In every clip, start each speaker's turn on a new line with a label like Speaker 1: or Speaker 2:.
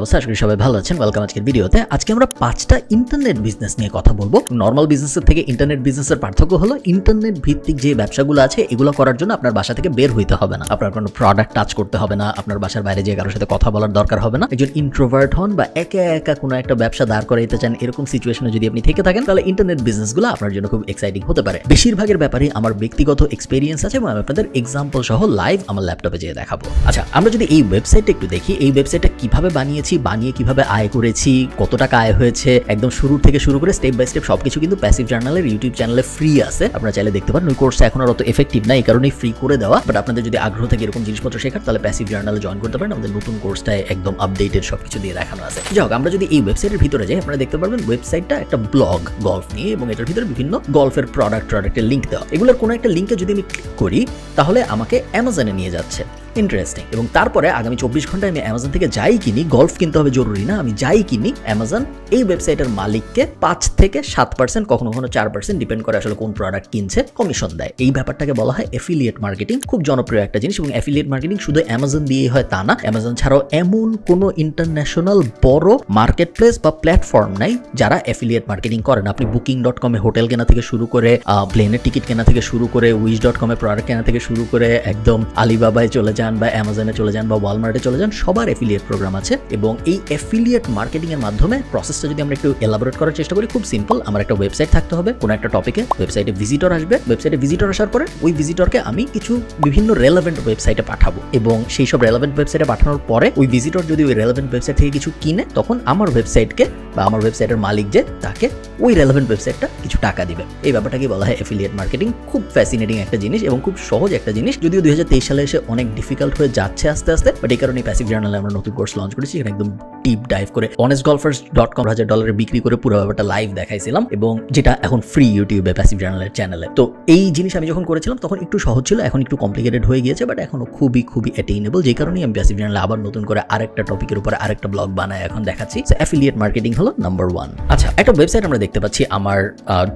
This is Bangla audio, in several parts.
Speaker 1: অবস্থা আশা সবাই ভালো আছেন। ওয়েলকাম আজকের ভিডিওতে। আজকে আমরা পাঁচটা ইন্টারনেট বিজনেস নিয়ে কথা বলব। নর্মাল বিজনেসের থেকে ইন্টারনেট বিজনেসের পার্থক্য হলো ইন্টারনেট ভিত্তিক যে ব্যবসাগুলো আছে, এগুলো করার জন্য আপনার বাসা থেকে বের হইতে হবে না। আপনার কোনো প্রোডাক্ট টাচ করতে হবে না, আপনার বাসার বাইরে যে কারোর সাথে কথা বলার দরকার হবে না। একজন ইন্ট্রোভার্ট হন বা একা একা কোনো একটা ব্যবসা দাঁড় করাইতে চান, এরকম সিচুয়েশনে যদি আপনি থেকে থাকেন, তাহলে ইন্টারনেট বিজনেসগুলো আপনার জন্য খুব এক্সাইটিং হতে পারে। বেশিরভাগের ব্যাপারে আমার ব্যক্তিগত এক্সপিরিয়েন্স আছে এবং আমি আপনাদের এক্সাম্পল সহ লাইভ আমার ল্যাপটপে যেয়ে দেখাবো। আচ্ছা আমরা যদি এই ওয়েবসাইটটা একটু দেখি, এই ওয়েবসাইটটা কীভাবে বানিয়েছি বানিয়ে কীভাবে আয় করেছি, কত টাকা আয় হয়েছে, একদম শুরু থেকে শুরু করে স্টেপ বাই স্টেপ সবকিছু কিন্তু প্যাসিভ জার্নালের ইউটিউব চ্যানেলে ফ্রি আছে। আপনারা চাইলে দেখতে পারেন, ওই কোর্সটা এখন আর অত এফেক্টিভ না এই কারণেই ফ্রি করে দেওয়া। বাট আপনাদের যদি আগ্রহ থেকে এরকম জিনিসপত্র শেখার, তাহলে প্যাসিভ জার্নালে জয়েন করতে পারেন। আমাদের নতুন কোর্সটায় একদম আপডেটেড সবকিছু দিয়ে দেখানো আছে। যাই হোক, আমরা যদি এই ওয়েবসাইটের ভিতরে যাই, আপনারা দেখতে পারবেন ওয়েবসাইটটা একটা ব্লগ গল্ফ নিয়ে, এবং এটার ভিতরে বিভিন্ন গল্ফের প্রোডাক্ট প্রোডাক্টের লিঙ্ক দেওয়া। এগুলোর কোনো একটা লিঙ্কে যদি আমি ক্লিক করি, তাহলে আমাকে অ্যামাজনে নিয়ে যাচ্ছে। ইন্টারেস্টিং এবং তারপরে আগামী চব্বিশ ঘন্টায় আমি অ্যামাজন থেকে যাই কিনি গল্ফ কিনতে হবে জরুরি না, আমি যাই কিনি অ্যামাজন এই ওয়েবসাইটের মালিককে পাঁচ থেকে সাত পার্সেন্ট কখনো কখনো চার পার্সেন্ট ডিপেন্ড করে আসলে কোন প্রোডাক্ট কিনছে কমিশন দেয়। এই ব্যাপারটাকে বলা হয় এফিলিয়েট মার্কেটিং খুব জনপ্রিয় একটা জিনিস এবং এফিলিয়েট মার্কেটিং শুধু অ্যামাজন দিয়েই হয় তা না অ্যামাজন ছাড়াও এমন কোনো ইন্টারন্যাশনাল বড় মার্কেট প্লেস বা প্ল্যাটফর্ম নাই যারা অ্যাফিলিয়েট মার্কেটিং করেন আপনি বুকিং ডট কমে হোটেল কেনা থেকে শুরু করে প্লেনের টিকিট কেনা থেকে শুরু করে উইচ ডট কমে প্রোডাক্ট কেনা থেকে শুরু করে, একদম আলিবাবায় চলে যান বা অ্যামাজনে চলে যান বা ওয়ালমার্টে চলে যান, সবার এফিলিয়েট প্রোগ্রাম আছে এবং এই এফিলিয়েট মার্কেটিং এর মাধ্যমে প্রসেসটা যদি আমরা একটু এলাবোরেট করার চেষ্টা করি, খুব সিম্পল আমার একটা ওয়েবসাইট থাকতে হবে, কোনো একটা টপিকে ওয়েবসাইটে ভিজিটর আসবে ওয়েবসাইটে ভিজিটর আসার পরে ওই ভিজিটরকে আমি কিছু বিভিন্ন রেলেভেন্ট ওয়েবসাইটে পাঠাবো এবং সেই সব রেলেভেন্ট ওয়েবসাইটে পাঠানোর পরে ওই ভিজিটর যদি ওই রেলেভেন্ট ওয়েবসাইট থেকে কিছু কিনে, তখন আমার ওয়েবসাইটকে বা আমার ওয়েবসাইটের মালিক যে, তাকে ওই রেলেভেন্ট ওয়েবসাইটটা কিছু টাকা দিবে। এই ব্যাপারটাকে বলা হয় এফিলিয়েট মার্কেটিং খুব ফ্যাসিনেটিং একটা জিনিস এবং খুব সহজ একটা জিনিস। যদিও দুই হাজার তেইশ সালে এসে অনেক ডিফিকাল্ট হয়ে যাচ্ছে আস্তে আস্তে বাট এই কারণে প্যাসিভ জার্নালে আমরা নতুন কোর্স লঞ্চ করেছি এখানে একদম ডিপ ডাইভ করে অনেস্ট গলফার্স ডট কম হাজার ডলারে বিক্রি করে পুরো ব্যাপারটা লাইভ দেখাইছিলাম এবং যেটা এখন ফ্রি ইউটিউবে প্যাসিভ জার্নালের চ্যানেলে তো এই জিনিস আমি যখন করেছিলাম, তখন একটু সহজ ছিল, এখন একটু কমপ্লিকেটেড হয়ে গিয়েছে বাট এখনও খুবই খুবই অ্যাটেইনেবল যে কারণেই আমি প্যাসিভ জার্নালে আবার নতুন করে আরেকটা টপিকের উপরে আরেকটা ব্লগ বানায় এখন দেখাচ্ছি। অ্যাফিলিয়েট মার্কেটিং হলো নাম্বার ওয়ান আচ্ছা একটা ওয়েবসাইট আমরা দেখতে পাচ্ছি আমার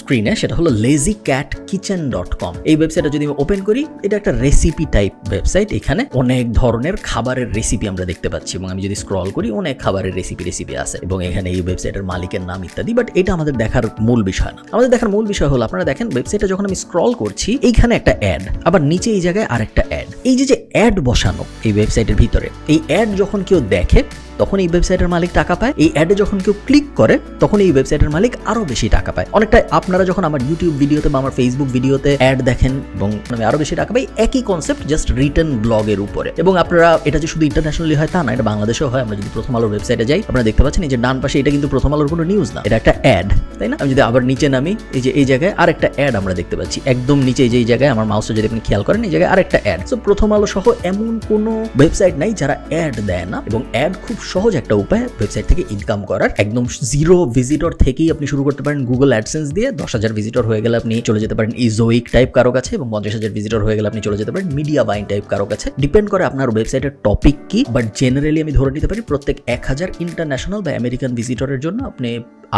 Speaker 1: স্ক্রিনে সেটা হলো lazy cat kitchen dot com এই ওয়েবসাইটটা যদি আমি ওপেন করি, এটা একটা রেসিপি টাইপ ওয়েবসাইট এখানে অনেক ধরনের খাবারের রেসিপি আমরা দেখতে পাচ্ছি এবং আমি যদি স্ক্রল করি, অনেক খাবারের রেসিপি রেসিপি আছে এবং এখানে এই ওয়েবসাইটের মালিকের নাম ইত্যাদি বাট এটা আমাদের দেখার মূল বিষয় না। আমাদের দেখার মূল বিষয় হলো, আপনারা দেখেন ওয়েবসাইটে যখন আমি স্ক্রল করছি, এইখানে একটা অ্যাড আবার নিচে এই জায়গায় আরেকটা অ্যাড এই যে যে অ্যাড বসানো এই ওয়েবসাইটের ভিতরে, এই অ্যাড যখন কেউ দেখে, তখন এই ওয়েবসাইটের মালিক টাকা পায়। এই অ্যাডে যখন কেউ ক্লিক করে, তখন এই ওয়েবসাইটের মালিক আরও বেশি টাকা পায়। অনেকটা আপনারা যখন আমার ইউটিউব ভিডিওতে বা আমার ফেসবুক ভিডিওতে অ্যাড দেখেন, এবং আমি আরও বেশি টাকা পাই, একই কনসেপ্ট জাস্ট রিটার্ন ব্লগের উপরে। এবং আপনারা, এটা যে শুধু ইন্টারন্যাশনালি হয় তা না, এটা বাংলাদেশেও হয়, আমরা যদি প্রথম আলোর ওয়েবসাইটে যাই, আপনারা দেখতে পাচ্ছেন এই যে ডান পাশে এটা কিন্তু প্রথম আলোর কোনো নিউজ না, এটা একটা অ্যাড তাই না? আমি যদি আবার নিচে নামি, এই যে এই জায়গায় আরেকটা অ্যাড আমরা দেখতে পাচ্ছি। একদম নিচে যে জায়গায় আমার মাউসটা যদি আপনি খেয়াল করেন, এই জায়গায় আরেকটা অ্যাড সো প্রথম আলো সহ এমন কোনো ওয়েবসাইট নাই যারা অ্যাড দেয় না এবং অ্যাড খুব সহজ একটা উপায় ওয়েবসাইট থেকে ইনকাম করার। একদম জিরো ভিজিটর থেকেই আপনি শুরু করতে পারেন গুগল অ্যাডসেন্স দিয়ে। দশ হাজার ভিজিটর হয়ে গেলে আপনি চলে যেতে পারেন ইজোইক টাইপ কারও কাছে এবং পঞ্চাশ হাজার ভিজিটর হয়ে গেলে আপনি চলে যেতে পারেন মিডিয়া বাইন টাইপ কারও কাছে। ডিপেন্ড করে আপনার ওয়েবসাইটের টপিক কি বাট জেনারেলি আমি ধরে নিতে পারি প্রত্যেক এক হাজার ইন্টারন্যাশনাল বা আমেরিকান ভিজিটরের জন্য আপনি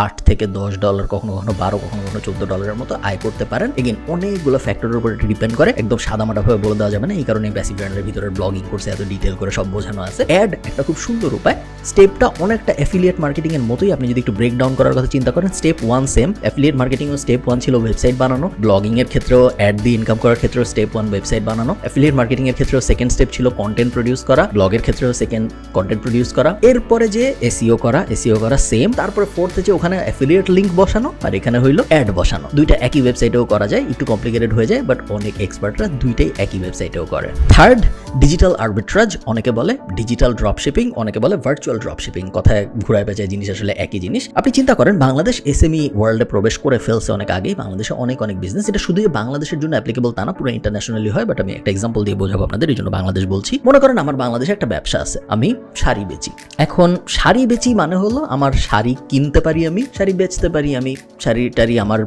Speaker 1: আট থেকে দশ ডলার কখনো কখনো বারো, কখনো কখনো চোদ্দ ডলারের মতো আয় করতে পারেন। এগেন অনেকগুলো ফ্যাক্টরের উপর ডিপেন্ড করে। একদম সাদামাটাভাবে বলে দেওয়া যাবে না, এই কারণে প্যাসিভ ব্র্যান্ডের ভিতরে ব্লগিং করছে এত ডিটেল করে সব বোঝানো আছে। অ্যাড একটা খুব সুন্দর উপায় স্টেপটা অনেকটা অ্যাফিলিয়েট মার্কেটিং এর মতোই আপনি যদি একটু ব্রেক ডাউন করার কথা চিন্তা করেন step one same affiliate marketing ও স্টেপ ওয়ান ছিল ওয়েবসাইট বানানো ব্লগিং এর ক্ষেত্রেও অ্যাড দিয়ে ইনকাম করার ক্ষেত্রেও স্টেপ ওয়ান ওয়েবসাইট বানানো অ্যাফিলিয়েট মার্কেটিং এর ক্ষেত্রেও সেকেন্ড স্টেপ ছিল কন্টেন্ট প্রডিউস করা ব্লগের ক্ষেত্রেও সেকেন্ড কন্টেন্ট প্রডিউস করা। এরপরে যে এসিও করা এসিও করা সেম তারপরে ফোর্থে যে ওখানে অ্যাফিলিয়েট লিঙ্ক বসানো, আর এখানে হইল অ্যাড বসানো। দুইটা একই ওয়েবসাইটেও করা যায়, একটু কমপ্লিকেটেড হয়ে যায় বাট অনেক এক্সপার্টরা দুইটাই একই ওয়েবসাইটেও করে। থার্ড ডিজিটাল আর্বিট্রাজ অনেকে বলে ডিজিটাল ড্রপশিপিং অনেকে বলে ভার্চুয়াল ড্রপশিপিং কথায় ঘুরায় পেঁচায় জিনিস আসলে একই জিনিস। আপনি চিন্তা করেন, বাংলাদেশ এসএমই ওয়ার্ল্ডে প্রবেশ করে ফেলছে অনেক আগেই বাংলাদেশে অনেক অনেক বিজনেস এটা শুধু বাংলাদেশের জন্য অ্যাপ্লিকেবল তা না, পুরো ইন্টারন্যাশনালি হয় বাট আমি একটা এক্সাম্পল দিয়ে বোঝাবো আপনাদের, এই জন্য বাংলাদেশ বলছি। মনে করেন আমার বাংলাদেশে একটা ব্যবসা আছে, আমি শাড়ি বেচি। এখন শাড়ি বেচি মানে হলো আমার শাড়ি কিনতে পারি আমি, শাড়ি বেচতে পারি আমি শাড়ি টাড়ি আমার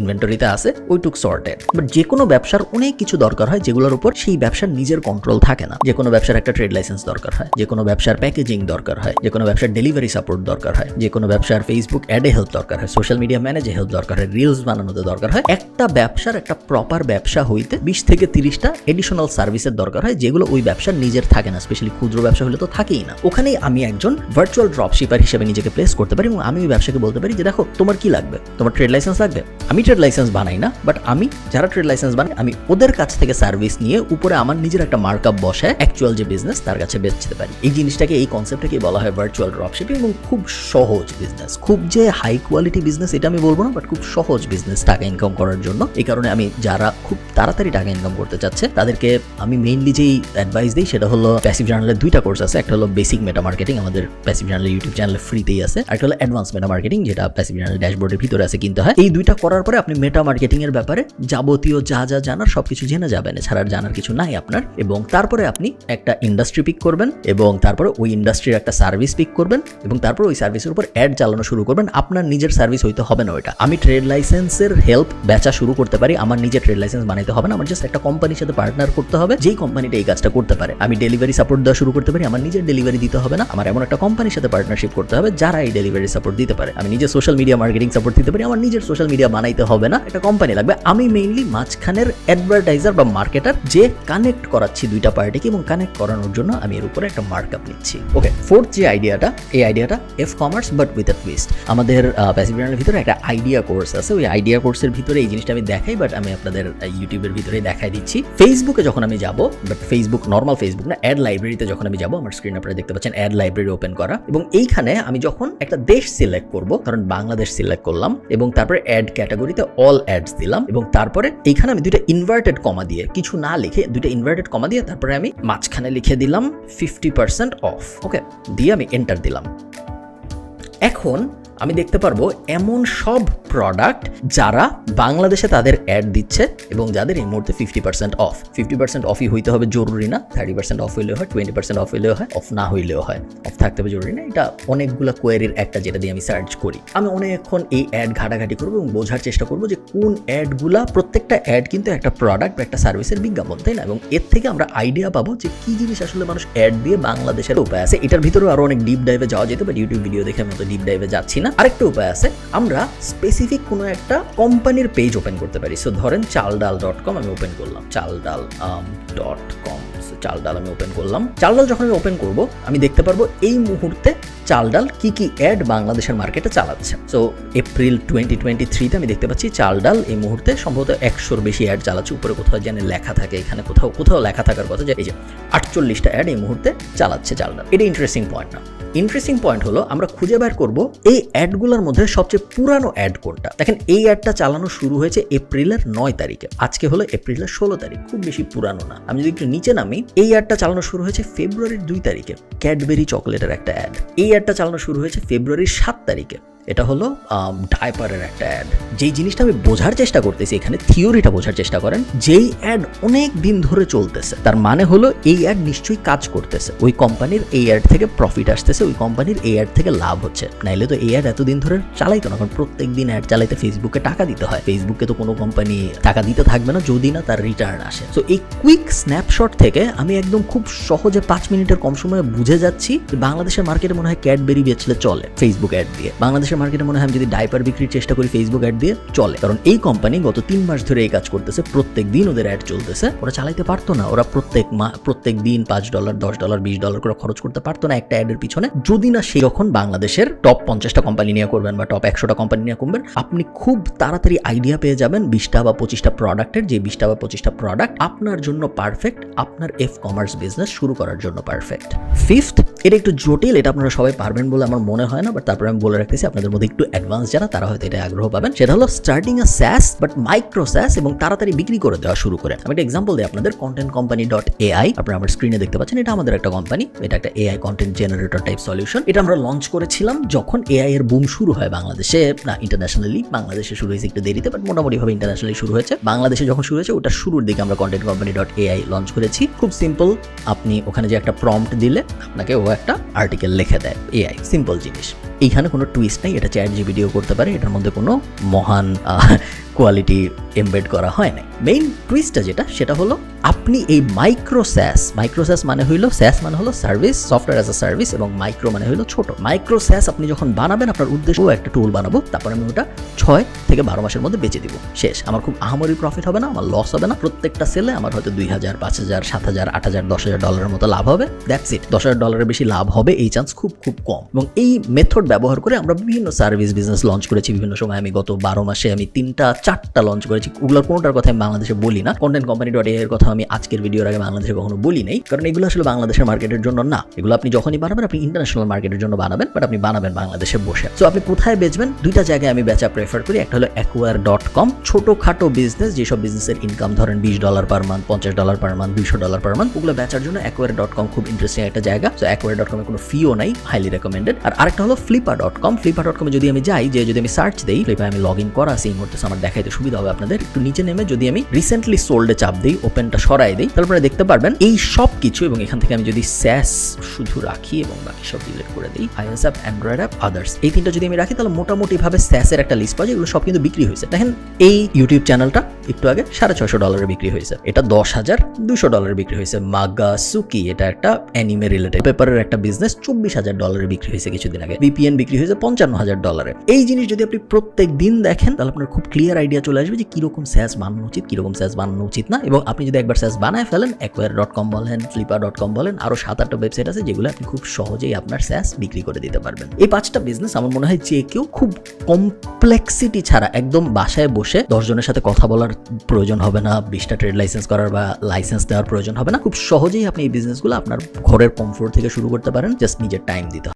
Speaker 1: ইনভেন্টরিতে আছে, ওইটুক সর্টেড বাট যে কোনো ব্যবসার অনেক কিছু দরকার হয় যেগুলোর উপর সেই ব্যবসার নিজের কন্ট্রোল কন্ট্রোল থাকে না। যে কোনো ব্যবসার একটা ট্রেড লাইসেন্স দরকার হয় যে কোনো ব্যবসার প্যাকেজিং দরকার হয় যে কোনো ব্যবসার ডেলিভারি সাপোর্ট দরকার হয় যে কোনো ব্যবসার ফেসবুক অ্যাডে হেল্প দরকার হয় সোশ্যাল মিডিয়া ম্যানেজে হেল্প দরকার হয় রিলস বানানোতে দরকার হয়। একটা ব্যবসার একটা প্রপার ব্যবসা হইতে বিশ থেকে তিরিশটা এডিশনাল সার্ভিসের দরকার হয়, যেগুলো ওই ব্যবসার নিজের থাকে না স্পেশালি ক্ষুদ্র ব্যবসা হলে তো থাকেই না। ওখানেই আমি একজন ভার্চুয়াল ড্রপ শিপার হিসেবে নিজেকে প্লেস করতে পারি এবং আমি ওই ব্যবসাকে বলতে পারি যে, দেখো, তোমার কি লাগবে? তোমার ট্রেড লাইসেন্স লাগবে? আমি ট্রেড লাইসেন্স বানাই না বাট আমি যারা ট্রেড লাইসেন্স বানাই, আমি ওদের কাছ থেকে সার্ভিস নিয়ে উপরে আমার নিজের একটা মার্কআপ বসায় অ্যাকচুয়াল যে বিজনেস তার কাছে বেচতে পারি। এই জিনিসটাকে, এই কনসেপ্টটাকে বলা হয় ভার্চুয়াল ড্রপ শিপিং এবং খুব সহজ বিজনেস খুব যে হাই কোয়ালিটি বিজনেস এটা আমি বলব না বাট খুব সহজ বিজনেস টাকা ইনকাম করার জন্য। এই কারণে আমি যারা খুব তাড়াতাড়ি টাকা ইনকাম করতে চাচ্ছে, তাদেরকে আমি মেইনলি যেই অ্যাডভাইস দিই সেটা হলো প্যাসিভ জার্নালের দুইটা কোর্স আছে। একটা হলো বেসিক মেটা মার্কেটিং আমাদের প্যাসিভ জার্নালের ইউটিউব চ্যানেলে ফ্রিতেই আছে। একটা হলো অ্যাডভান্স মেটা মার্কেটিং যেটা প্যাসিভ জার্নাল ড্যাশবোর্ডের ভিতরে আছে, কিনতে হয়। এই দুইটা করার পরে আপনি মেটা মার্কেটিং এর ব্যাপারে যাবতীয় যা যা জানার সবকিছু জেনে যাবেন। এছাড়া জানার কিছু নাই আপনার। এবং তারপরে আপনি একটা ইন্ডাস্ট্রি পিক করবেন এবং তারপরে ওই ইন্ডাস্ট্রির একটা সার্ভিস পিক করবেন এবং তারপর ওই সার্ভিসের উপর অ্যাড চালানো শুরু করবেন। আপনার নিজের সার্ভিস হইতে হবে না ওইটা। আমি ট্রেড লাইসেন্সের হেল্প বেচা শুরু করতে পারি, আমার নিজের ট্রেড লাইসেন্স বানাইতে হবে না, আমার জাস্ট একটা কোম্পানির সাথে পার্টনার করতে হবে, যেই কোম্পানিটা এই কাজটা করতে পারে। আমি ডেলিভারি সাপোর্ট দেওয়া শুরু করতে পারি, আমার নিজের ডেলিভারি দিতে হবে না, আমার এমন একটা কোম্পানির সাথে পার্টনারশিপ করতে হবে, যারা এই ডেলিভারি সাপোর্ট দিতে পারে। আমি নিজের সোশ্যাল মিডিয়া মার্কেটিং সাপোর্ট দিতে পারি, আমার নিজের সোশ্যাল মিডিয়া বানাইতে হবে না, একটা কোম্পানি লাগবে। আমি মেইনলি মাঝখানের অ্যাডভার্টাইজার বা মার্কেটার যে কানেক্ট করাচ্ছি দুইটা পার্টিকে এবং কানেক্ট করানোর জন্য আমি এর উপরে একটা মার্কআপ নিচ্ছি। ওকে ফোর্থ যে আইডিয়াটা এই আইডিয়াটা F commerce but with a twist আমাদের প্যাসিভ জার্নালের ভিতরে একটা আইডিয়া কোর্স আছে। ওই আইডিয়া কোর্সের ভিতরে এই জিনিসটা আমি দেখাই বাট আমি আপনাদের ইউটিউবের ভিতরে দেখাই দিচ্ছি। ফেসবুকে যখন আমি যাব বাট ফেসবুক নর্মাল ফেসবুক না অ্যাড লাইব্রেরিতে যখন আমি যাব, আমার স্ক্রিন আপনারা দেখতে পাচ্ছেন অ্যাড লাইব্রেরি ওপেন করা। এবং এইখানে আমি যখন একটা দেশ সিলেক্ট করব কারণ বাংলাদেশ সিলেক্ট করলাম, এবং তারপরে অ্যাড ক্যাটাগরিতে অল অ্যাডস দিলাম, এবং তারপরে এইখানে আমি দুইটা ইনভার্টেড কমা দিয়ে, কিছু না লিখে দুইটা ইনভার্টেড কমা দিয়ে তারপরে আমি মাঝখানে লিখে দিলাম ফিফটি পার্সেন্ট অফ ওকে দিয়ে আমি এন্টার দিলাম। এখন আমি দেখতে পারব এমন সব প্রোডাক্ট যারা বাংলাদেশে তাদের অ্যাড দিচ্ছে এবং যাদের এই মুহূর্তে fifty percent off fifty percent অফই হইতে হবে জরুরি না থার্টি পার্সেন্ট অফ হইলেও হয় টোয়েন্টি পার্সেন্ট অফ হইলেও হয় অফ না হইলেও হয় অফ থাকতে হবে জরুরি না। এটা অনেকগুলো কোয়ারির একটা যেটা দিয়ে আমি সার্চ করি। আমি অনেকক্ষণ এই অ্যাড ঘাটাঘাটি করব এবং বোঝার চেষ্টা করব যে কোন অ্যাডগুলা প্রত্যেকটা অ্যাড কিন্তু একটা প্রোডাক্ট বা একটা সার্ভিসের বিজ্ঞাপন, তাই না? এবং এর থেকে আমরা আইডিয়া পাবো যে কি জিনিস আসলে মানুষ অ্যাড দিয়ে বাংলাদেশের উপায় আছে। এটার ভিতরেও আরও অনেক ডিপ ডাইভে যাওয়া যেত বাট ইউটিউব ভিডিও দেখে আমি অত ডিপ ডাইভে যাচ্ছি আরেকটা উপায় আছে। আমরা স্পেসিফিক কোনো একটা কোম্পানির পেজ ওপেন করতে পারি। সো ধরেন চালডাল ডট কম আমি ওপেন করলাম। চালডাল ডট কম চাল ডাল আমি ওপেন করলাম। চাল ডাল যখন আমি ওপেন করব, আমি দেখতে পারব এই মুহূর্তে চাল ডাল কি কি অ্যাড বাংলাদেশের মার্কেটে চালাচ্ছে। সো এপ্রিল টোয়েন্টি টোয়েন্টি থ্রিতে আমি দেখতে পাচ্ছি চাল ডাল এই মুহূর্তে সম্ভবত একশোর বেশি অ্যাড চালাচ্ছে উপরে কোথাও যেন লেখা থাকে, এখানে কোথাও কোথাও লেখা থাকার কথা যে এই যে আটচল্লিশটা অ্যাড এই মুহূর্তে চালাচ্ছে চাল ডাল এটা ইন্টারেস্টিং পয়েন্ট না। ইন্টারেস্টিং পয়েন্ট হলো, আমরা খুঁজে বের করব এই অ্যাডগুলোর মধ্যে সবচেয়ে পুরানো অ্যাড কোনটা। দেখেন, এই অ্যাডটা চালানো শুরু হয়েছে এপ্রিলের নয় তারিখে। আজকে হলো এপ্রিলের ষোলো তারিখ, খুব বেশি পুরানো না। আমি যদি একটু নিচে নামি, এই অ্যাডটা চালানো শুরু হয়েছে ফেব্রুয়ারির দুই তারিখে ক্যাডবেরি চকলেটের একটা অ্যাড এই অ্যাডটা চালানো শুরু হয়েছে ফেব্রুয়ারির সাত তারিখে। এটা হলো ডাইপারের একটা অ্যাড যেই জিনিসটা আমি বোঝার চেষ্টা করতেছি, এখানে থিওরিটা বোঝার চেষ্টা করেন, যেই অ্যাড অনেক দিন ধরে চলতেছে, তার মানে হলো এই অ্যাড নিশ্চয়ই কাজ করতেছে। ওই কোম্পানির এই অ্যাড থেকে প্রফিট আসতেছে, ওই কোম্পানির এই অ্যাড থেকে লাভ হচ্ছে। নাইলে তো এই অ্যাড এতদিন ধরে চালাইতো না, কারণ প্রত্যেক দিন অ্যাড চালাইতে ফেসবুকে টাকা দিতে হয়। ফেসবুকে তো কোনো কোম্পানি টাকা দিতে থাকবে না, যদি না তার রিটার্ন আসে। তো এই কুইক স্ন্যাপশট থেকে আমি একদম খুব সহজে পাঁচ মিনিটের কম সময়ে বুঝে যাচ্ছি বাংলাদেশের মার্কেটে মনে হয় ক্যাডবেরি বেচলে চলে ফেসবুক অ্যাড দিয়ে। বাংলাদেশের মার্কেটে মনে হয় আমি যদি ডাইপার বিক্রির চেষ্টা করি ফেসবুক অ্যাড দিয়ে, চলে। কারণ এই কোম্পানি গত তিন মাস ধরে এই কাজ করতেছে প্রত্যেক দিন ওদের অ্যাড চলতেছে। ওরা চালাইতে পারতো না। ওরা প্রত্যেক প্রত্যেক দিন পাঁচ ডলার দশ ডলার বিশ ডলার করে খরচ করতে পারতো না একটা অ্যাডের পিছনে। যদি না সেই যখন বাংলাদেশের টপ পঞ্চাশটা কোম্পানি নিয়ে করবেন বা টপ একশোটা কোম্পানি নিয়ে করবেন, আপনি খুব তাড়াতাড়ি আইডিয়া পেয়ে যাবেন বিশটা বা পঁচিশটা প্রোডাক্টের যে বিশটা বা পঁচিশটা প্রোডাক্ট আপনার জন্য পারফেক্ট আপনার এফ কমার্স বিজনেস শুরু করার জন্য পারফেক্ট ফিফথ এটা একটু জটিল, এটা আপনারা সবাই পারবেন বলে আমার মনে হয় না বাট তারপরে আমি বলে রাখতেছি, আপনাদের মধ্যে একটু অ্যাডভান্স যারা, তারা হয়তো এটা আগ্রহ পাবেন। সেটা হলো starting a SaaS but micro SaaS এবং তাড়াতাড়ি বিক্রি করে দেওয়া শুরু করে। আমি একটা এক্সাম্পল দিই আপনাদের কন্টেন্ট কোম্পানি ডট এআই আপনারা আমার স্ক্রিনে দেখতে পাচ্ছেন, এটা আমাদের একটা কোম্পানি এটা একটা AI content generator type solution এটা আমরা লঞ্চ করেছিলাম যখন এআই এর বুম শুরু হয় বাংলাদেশে। না ইন্টারন্যাশনালি বাংলাদেশে শুরু হয়েছে একটু দেরিতে বাট মোটামুটি ভাবে ইন্টারন্যাশনালি শুরু হয়েছে। বাংলাদেশে যখন শুরু হয়েছে, ওটা শুরুর দিকে আমরা content company dot AI launch করেছি। খুব সিম্পল আপনি ওখানে যে একটা প্রম্পট দিলে, আপনাকে ও একটা আর্টিকেল লিখে দেয় এআই সিম্পল জিনিস। এইখানে কোনো টুইস্ট নেই এটা চ্যাট জিবিডিও করতে পারে এটার মধ্যে কোনো মহান কোয়ালিটি এমবেড করা হয় নাই। মেইন টুইস্টটা যেটা, সেটা হলো আপনি এই মাইক্রো স্যাস মাইক্রো স্যাস মানে হইল স্যাস মানে হলো service software as a service এবং মাইক্রো মানে হইল ছোট। মাইক্রো স্যাস আপনি যখন বানাবেন, আপনার উদ্দেশ্য একটা টুল বানাবো, তারপর আমি ওটা ছয় থেকে বারো মাসের মধ্যে বেচে দিব। শেষ। আমার খুব আহামরি প্রফিট হবে না, আমার লস হবে না। প্রত্যেকটা সেলে আমার হয়তো দুই হাজার, পাঁচ হাজার, সাত হাজার, আট হাজার, দশ হাজার ডলারের মতো লাভ হবে। দ্যাটস ইট দশ হাজার ডলারের বেশি লাভ হবে, এই চান্স খুব খুব কম। এবং এই মেথড ব্যবহার করে আমরা বিভিন্ন সার্ভিস বিজনেস লঞ্চ করেছি। বিভিন্ন সময় আমি গত বারো মাসে আমি তিনটা চারটা লঞ্চ করেছি। ওগুলোর কোনোটার কথা আমি বাংলাদেশে বলি না। কন্টেন্ট কোম্পানি ডট এর কথা আমি আজকের ভিডিওর আগে বাংলাদেশে কখনো বলি নাই। কারণ এগুলো আসলে বাংলাদেশের মার্কেটের জন্য না। এগুলো আপনি যখনই বানাবেন, আপনি ইন্টারন্যাশনাল মার্কেটের জন্য বানাবেন বাট আপনি বানাবেন বাংলাদেশে বসে। সো আপনি কোথায় বেচবেন? দুইটা জায়গায় আমি বেচা প্রেফার করি। একটা হলো অ্যাকোয়ার ডট কম ছোটোখাটো বিজনেস যেসব বিজনেসের ইনকাম ধরেন বিশ ডলার পার মান্থ পঞ্চাশ ডলার পার মান্থ দুইশো ডলার পার মান্থ ওগুলো বেচার জন্য অ্যাকোয়ার ডট কম খুব ইন্টারেস্টিং একটা জায়গা। সো অ্যাকোয়ার ডট কমে কোনো ফিও নাই হাইলি রেকমেন্ডেড আর আরেকটা হলো ফ্লিপা ডট কম ফ্লিপা ডট কমে যদি আমি যাই, যে যদি আমি সার্চ দিই ফ্লিপা আমি লগ ইন করা এই মুহূর্তে আমার দেখাইতে সুবিধা হবে আপনাদের। একটু নিচে নেমে যদি আমি রিসেন্টলি সোল্ডে চাপ দিই ওপেনটা সরাই দিই, তাহলে আপনারা দেখতে পারবেন এই সব কিছু এবং এখান থেকে আমি যদি স্যাস শুধু রাখি এবং বাকি সব ডিলিট করে দিই iOS app Android app others এই তিনটা যদি আমি রাখি, তাহলে মোটামুটি ভাবে স্যাসের একটা লিস্ট পাওয়া যায়। এগুলো সব কিন্তু বিক্রি হয়েছে। দেখেন এই ইউটিউব চ্যানেলটা একটু আগে সাড়ে ছয়শো ডলারে বিক্রি হয়েছে। এটা দশ হাজার দুশো ডলারে বিক্রি হয়েছে। মাগা সুকি এটা একটা অ্যানিমে রিলেটেড পেপারের একটা বিজনেস চব্বিশ হাজার ডলারে বিক্রি হয়েছে কিছুদিন আগে। বিপিএন বিক্রি হয়েছে পঞ্চান্ন হাজার ডলারে এই জিনিস যদি আপনি প্রত্যেক দিন দেখেন, তাহলে আপনার খুব ক্লিয়ার আইডিয়া চলে আসবে যে কীরকম স্যাস বানানো উচিত, কীরকম স্যাস বানানো উচিত না। এবং আপনি যদি একবার স্যাস বানায় ফেলেন অ্যাকোয়ার ডট কম বলেন ফ্লিপার ডট কম বলেন, আরও সাত আটটা ওয়েবসাইট আছে যেগুলো আপনি খুব সহজেই আপনার স্যাস বিক্রি করে দিতে পারবেন। এই পাঁচটা বিজনেস আমার মনে হয় যে কেউ খুব কমপ্লেক্সিটি ছাড়া একদম বাসায় বসে দশজনের সাথে কথা বলার প্রয়োজন হবে না, বিশটা ট্রেড লাইসেন্স করার বা লাইসেন্স দেওয়ার প্রয়োজন হবে না। খুব সহজেই আপনি এই বিজনেসগুলো আপনার ঘরের কমফোর্ট থেকে শুরু করতে পারেন জাস্ট নিজের টাইম দিতে